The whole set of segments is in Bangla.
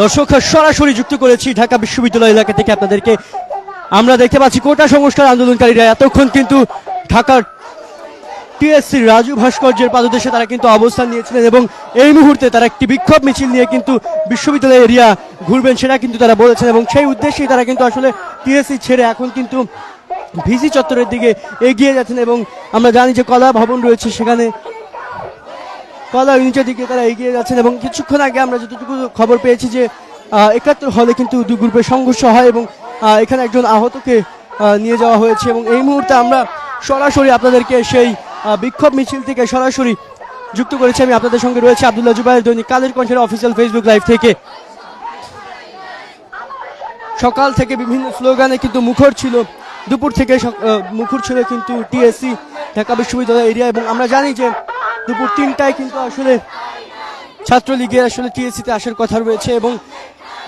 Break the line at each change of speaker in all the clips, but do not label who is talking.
দর্শক, সরাসরি যুক্ত করেছি ঢাকা বিশ্ববিদ্যালয় এলাকা থেকে আপনাদেরকে। আমরা দেখতে পাচ্ছি কোটা সংস্কার আন্দোলনকারীরা এতক্ষণ কিন্তু ঢাকার টিএসসি রাজু ভাস্কর্যের পাদদেশে তারা কিন্তু অবস্থান নিয়েছিলেন এবং এই মুহূর্তে তারা একটি বিক্ষোভ মিছিল নিয়ে কিন্তু বিশ্ববিদ্যালয় এরিয়া ঘুরবেন সেটা কিন্তু তারা বলেছেন এবং সেই উদ্দেশ্যেই তারা কিন্তু আসলে টিএসসি ছেড়ে এখন কিন্তু ভিসি চত্বরের দিকে এগিয়ে যাচ্ছেন এবং আমরা জানি যে কলা ভবন রয়েছে সেখানে কলা ইউনিটের দিকে তারা এগিয়ে যাচ্ছেন এবং কিছুক্ষণ আগে আমরা যতটুকু খবর পেয়েছি যে একাত্তর হলে কিন্তু দুই গ্রুপের সংঘর্ষ হয় এবং এখানে একজন আহতকে নিয়ে যাওয়া হয়েছে এবং এই মুহূর্তে আমরা সরাসরি আপনাদেরকে সেই বিক্ষোভ মিছিল থেকে সরাসরি যুক্ত করেছি। আমি আপনাদের সঙ্গে রয়েছে আব্দুল্লাহ জুবাইর দৈনিক কালের কণ্ঠের অফিসিয়াল ফেসবুক লাইভ থেকে। সকাল থেকে বিভিন্ন স্লোগানে কিন্তু মুখর ছিল। দুপুর থেকে মুখর ছিল কিন্তু টিএসসি, ঢাকা বিশ্ববিদ্যালয় এরিয়া এবং আমরা জানি যে দুপুর তিনটায় কিন্তু আসলে ছাত্রলীগের আসলে টিএসসিতে আসার কথা রয়েছে এবং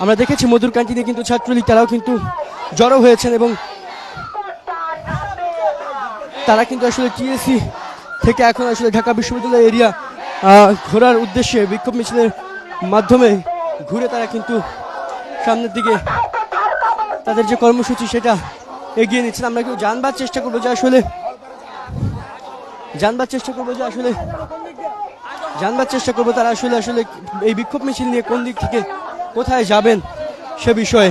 আমরা দেখেছি মধুর ক্যান্টিনে কিন্তু ছাত্রলীগ তারাও কিন্তু জড়ো হয়েছেন এবং তারা কিন্তু আসলে টিএসসি থেকে এখন আসলে ঢাকা বিশ্ববিদ্যালয় এরিয়া ঘোরার উদ্দেশ্যে বিক্ষোভ মিছিলের মাধ্যমে ঘুরে তারা কিন্তু সামনের দিকে তাদের যে কর্মসূচি সেটা এগিয়ে নিচ্ছেন। আমরা কেউ জানবার চেষ্টা করব যে আসলে জানবার চেষ্টা করব যে আসলে, জানবার চেষ্টা করব তারা আসলে আসলে এই বিক্ষোভ মিছিল নিয়ে কোন দিক থেকে কোথায় যাবেন সে বিষয়ে।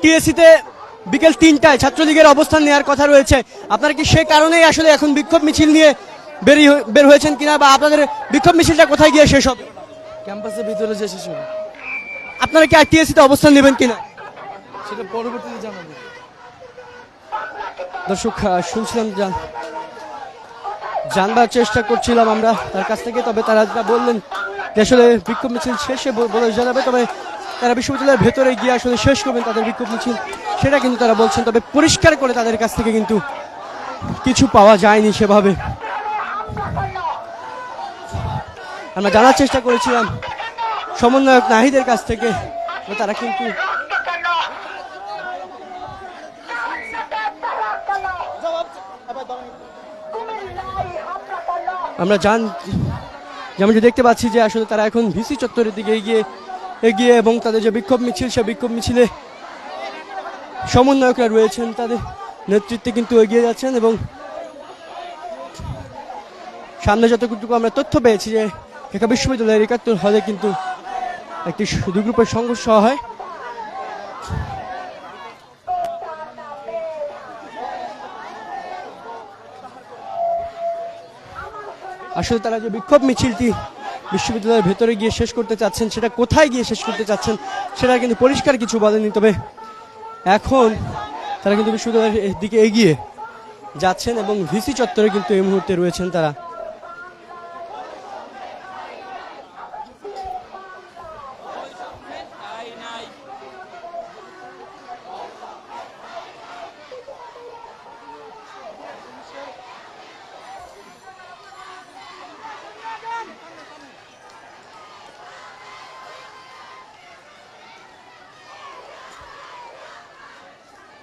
টিএসসিতে বিকেল তিনটায় ছাত্রলীগের অবস্থান নেওয়ার কথা রয়েছে। আপনারা কি সে কারণেই আসলে এখন বিক্ষোভ মিছিল নিয়ে বেরিয়ে বের হয়েছেন কিনা বা আপনাদের বিক্ষোভ মিছিলটা কোথায় গিয়ে শেষ হবে?
ক্যাম্পাসের ভিতরে যে শিশু
আপনারা কি আর টিএসসিতে অবস্থান নেবেন কিনা?
সেটা পরবর্তীতে জানাব।
দর্শক শুনছিলাম জান জানবার চেষ্টা করছিলাম আমরা তার কাছ থেকে তবে তারা বললেন যে আসলে বিক্ষোভ মিছিল শেষে বলে জানাবে তবে তারা বিশ্ববিদ্যালয়ের ভেতরে গিয়ে আসলে শেষ করবেন তাদের বিক্ষোভ মিছিল, সেটা কিন্তু তারা বলছেন। তবে পরিষ্কার করে তাদের কাছ থেকে কিন্তু কিছু পাওয়া যায়নি সেভাবে। আমরা জানার চেষ্টা করেছিলাম সমন্বয়ক নাহিদের কাছ থেকে তারা কিন্তু আমরা জান যেমন দেখতে পাচ্ছি যে আসলে তারা এখন ভিসি চত্বরের দিকে এগিয়ে এগিয়ে এবং তাদের যে বিক্ষোভ মিছিল সে বিক্ষোভ মিছিলে সমন্বয়করা রয়েছেন, তাদের নেতৃত্বে কিন্তু এগিয়ে যাচ্ছেন এবং সামনে যতটুকু আমরা তথ্য পেয়েছি যে ঢাকা বিশ্ববিদ্যালয়ের একাত্তর হলে কিন্তু একটি দুই গ্রুপের সংঘর্ষ হয়। আসলে তারা যে বিক্ষোভ মিছিলটি বিশ্ববিদ্যালয়ের ভেতরে গিয়ে শেষ করতে চাচ্ছেন, সেটা কোথায় গিয়ে শেষ করতে চাচ্ছেন, সেটা কিন্তু পরিষ্কার কিছু বলেনি তবে এখন তারা কিন্তু বিশ্ববিদ্যালয়ের দিকে এগিয়ে যাচ্ছেন এবং ভিসি চত্বরে কিন্তু এই মুহূর্তে রয়েছেন তারা।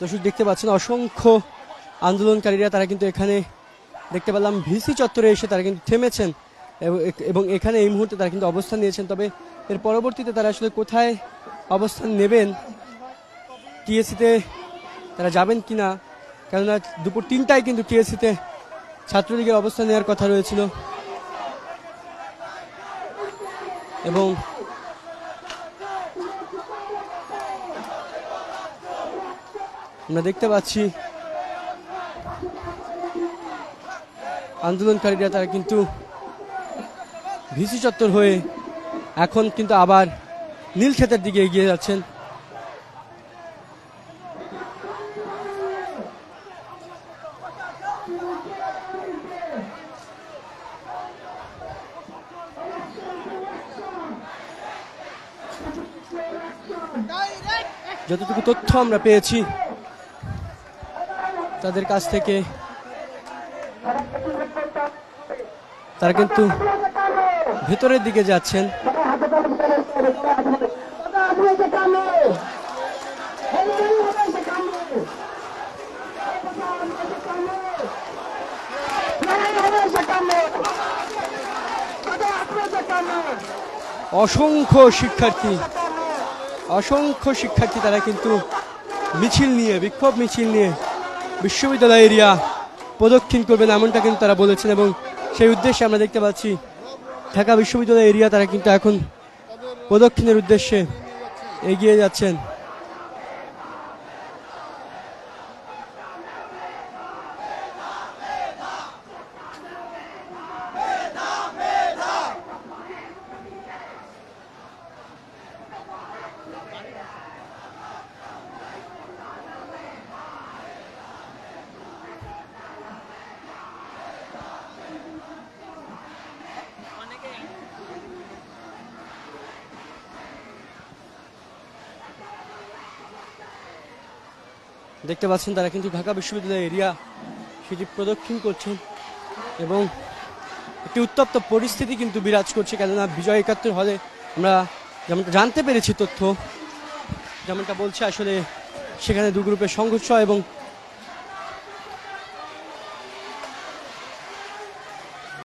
দর্শক দেখতে পাচ্ছেন, অসংখ্য আন্দোলনকারীরা তারা কিন্তু এখানে দেখতে পেলাম। ভিসি চত্বরে এসে তারা কিন্তু থেমেছেন এবং- এখানে এই মুহূর্তে তারা কিন্তু অবস্থান নিয়েছেন। তবে এর পরবর্তীতে তারা আসলে কোথায় অবস্থান নেবেন টিএসসিতে তারা যাবেন কি না কেননা দুপুর তিনটায় কিন্তু টিএসসিতে ছাত্রলীগের অবস্থান নেওয়ার কথা রয়েছিল। এবং আমরা দেখতে পাচ্ছি আন্দোলনকারীরা তারা কিন্তু ভিসি চত্বর হয়ে এখন কিন্তু আবার নীলক্ষেতের দিকে এগিয়ে যাচ্ছেন। যতটুকু তথ্য আমরা পেয়েছি তাদের কাছ থেকে। তারা কিন্তু ভেতরের দিকে যাচ্ছেন। অসংখ্য শিক্ষার্থী অসংখ্য শিক্ষার্থী তারা কিন্তু মিছিল নিয়ে, বিক্ষোভ মিছিল নিয়ে বিশ্ববিদ্যালয় এরিয়া প্রদক্ষিণ করবেন এমনটা কিন্তু তারা বলেছেন এবং সেই উদ্দেশ্যে আমরা দেখতে পাচ্ছি ঢাকা বিশ্ববিদ্যালয় এরিয়া তারা কিন্তু এখন প্রদক্ষিণের উদ্দেশ্যে এগিয়ে যাচ্ছেন। দেখতে পাচ্ছেন তারা কিন্তু ঢাকা বিশ্ববিদ্যালয় এরিয়া সেটি প্রদক্ষিণ করছেন এবং একটি উত্তপ্ত পরিস্থিতি কিন্তু বিরাজ করছে, কেননা বিজয় একাত্তর হলে আমরা যেমনটা জানতে পেরেছি তথ্য, যেমনটা বলছে আসলে সেখানে দু গ্রুপের সংঘর্ষ এবং